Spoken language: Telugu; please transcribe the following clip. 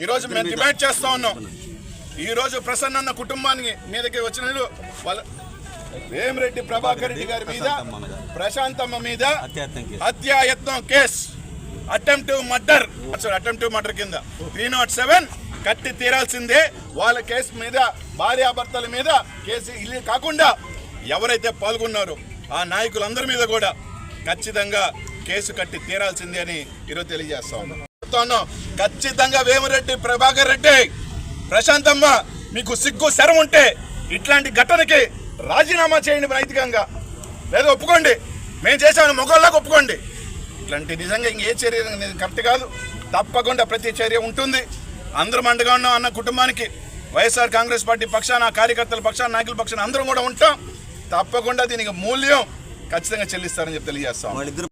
ఈ రోజు మేము డిమాండ్ చేస్తా ఉన్నాం. ఈ రోజు ప్రసన్న అన్న కుటుంబానికి మీదకి వచ్చిన వాళ్ళు వేమిరెడ్డి ప్రభాకర్ రెడ్డి గారి మీద ప్రశాంతమ్మ మీద. అత్యాయత్నం. హత్యాయత్నం case attempt murder attempt murder కింద. త్రీ నాట్ సెవెన్ కట్టి తీరాల్సిందే. వాళ్ళ కేసు మీద భార్యాభర్తల మీద కేసు ఇల్లు కాకుండా ఎవరైతే పాల్గొన్నారో ఆ నాయకులందరి మీద కూడా ఖచ్చితంగా కేసు కట్టి తీరాల్సిందే అని ఈరోజు తెలియజేస్తా ఉన్నాం ఖచ్చితంగా వేమిరెడ్డి ప్రభాకర్ రెడ్డి ప్రశాంతమ్మ మీకు సిగ్గు శరం ఉంటే ఇట్లాంటి ఘటనకి రాజీనామా చేయండి నైతికంగా. లేదా ఒప్పుకోండి. మేము చేసామని మొగోళ్ళకి ఒప్పుకోండి. ఇట్లాంటి నిజంగా ఇంకే చర్య కరెక్ట్ కాదు. తప్పకుండా ప్రతి చర్య ఉంటుంది. అందరం అండగా ఉన్నాం అన్న కుటుంబానికి వైఎస్ఆర్ కాంగ్రెస్ పార్టీ పక్షాన కార్యకర్తల పక్షాన నాయకుల పక్షాన అందరం కూడా ఉంటాం. తప్పకుండా దీనికి మూల్యం ఖచ్చితంగా చెల్లిస్తారని చెప్పి తెలియజేస్తాం.